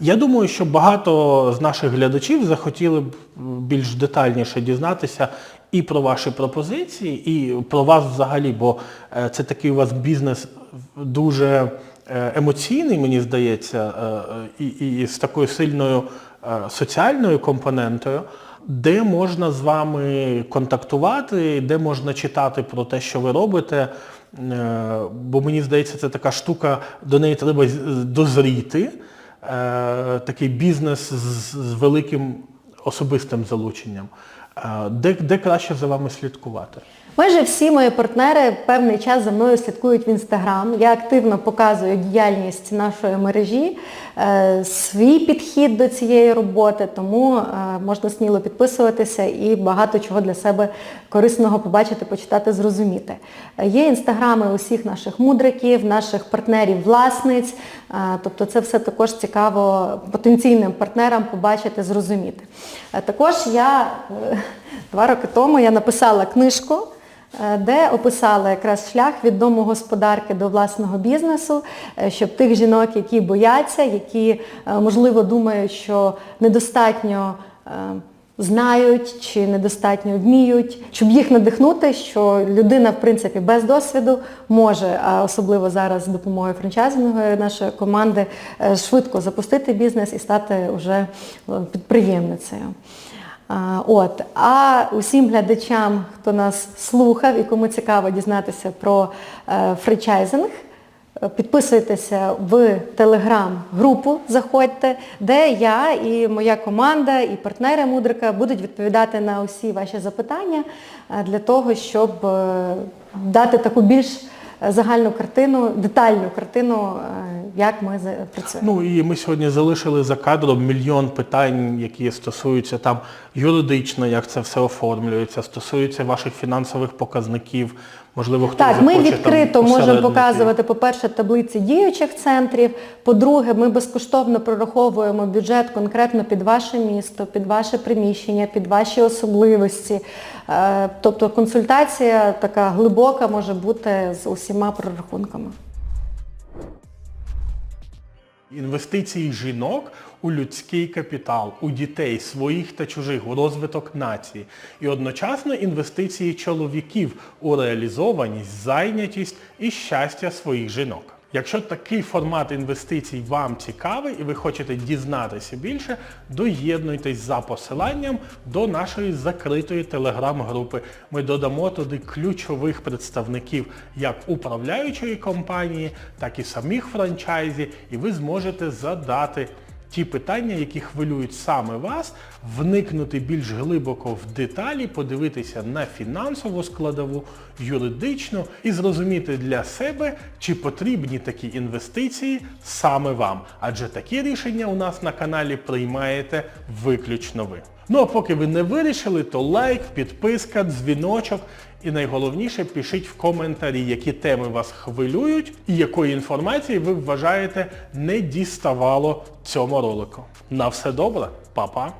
Я думаю, що багато з наших глядачів захотіли б більш детальніше дізнатися і про ваші пропозиції, і про вас взагалі, бо е, це такий у вас бізнес дуже е, емоційний, мені здається, е, і, і з такою сильною соціальною компонентою, де можна з вами контактувати, де можна читати про те, що ви робите. Бо мені здається, це така штука, до неї треба дозріти. Е, Такий бізнес з, з великим особистим залученням. Де, де краще за вами слідкувати? Майже всі мої партнери певний час за мною слідкують в інстаграм. Я активно показую діяльність нашої мережі, е, свій підхід до цієї роботи, тому е, можна сміло підписуватися і багато чого для себе корисного побачити, почитати, зрозуміти. Є інстаграми усіх наших мудриків, наших партнерів-власниць, е, тобто це все також цікаво потенційним партнерам побачити, зрозуміти. Також я два роки тому я написала книжку, е, де описала якраз шлях від домогосподарки до власного бізнесу, е, щоб тих жінок, які бояться, які, е, можливо, думають, що недостатньо знають чи недостатньо вміють, щоб їх надихнути, що людина, в принципі, без досвіду може, а особливо зараз з допомогою франчайзингової нашої команди, швидко запустити бізнес і стати вже підприємницею. От. А усім глядачам, хто нас слухав і кому цікаво дізнатися про е, е, підписуйтеся в телеграм-групу, заходьте, де я і моя команда, і партнери Мудрика будуть відповідати на усі ваші запитання е, для того, щоб е, дати таку більш загальну картину, детальну картину, як ми працюємо. Ну і ми сьогодні залишили за кадром мільйон питань, які стосуються там юридично, як це все оформлюється, стосуються ваших фінансових показників. Можливо, хтось Так, ми захоче там відкрито можемо показувати, по-перше, таблиці діючих центрів. По-друге, ми безкоштовно прораховуємо бюджет конкретно під ваше місто, під ваше приміщення, під ваші особливості. Е, Тобто консультація така глибока може бути з усіма прорахунками. Інвестиції жінок у людський капітал, у дітей, своїх та чужих, у розвиток нації. І одночасно інвестиції чоловіків у реалізованість, зайнятість і щастя своїх жінок. Якщо такий формат інвестицій вам цікавий і ви хочете дізнатися більше, доєднуйтесь за посиланням до нашої закритої телеграм-групи. Ми додамо туди ключових представників як управляючої компанії, так і самих франчайзі, і ви зможете задати ті питання, які хвилюють саме вас, вникнути більш глибоко в деталі, подивитися на фінансову складову, юридичну і зрозуміти для себе, чи потрібні такі інвестиції саме вам. Адже такі рішення у нас на каналі приймаєте виключно ви. Ну а поки ви не вирішили, то лайк, підписка, дзвіночок і найголовніше пишіть в коментарі, які теми вас хвилюють і якої інформації ви вважаєте не діставало цьому ролику. На все добре, па-па!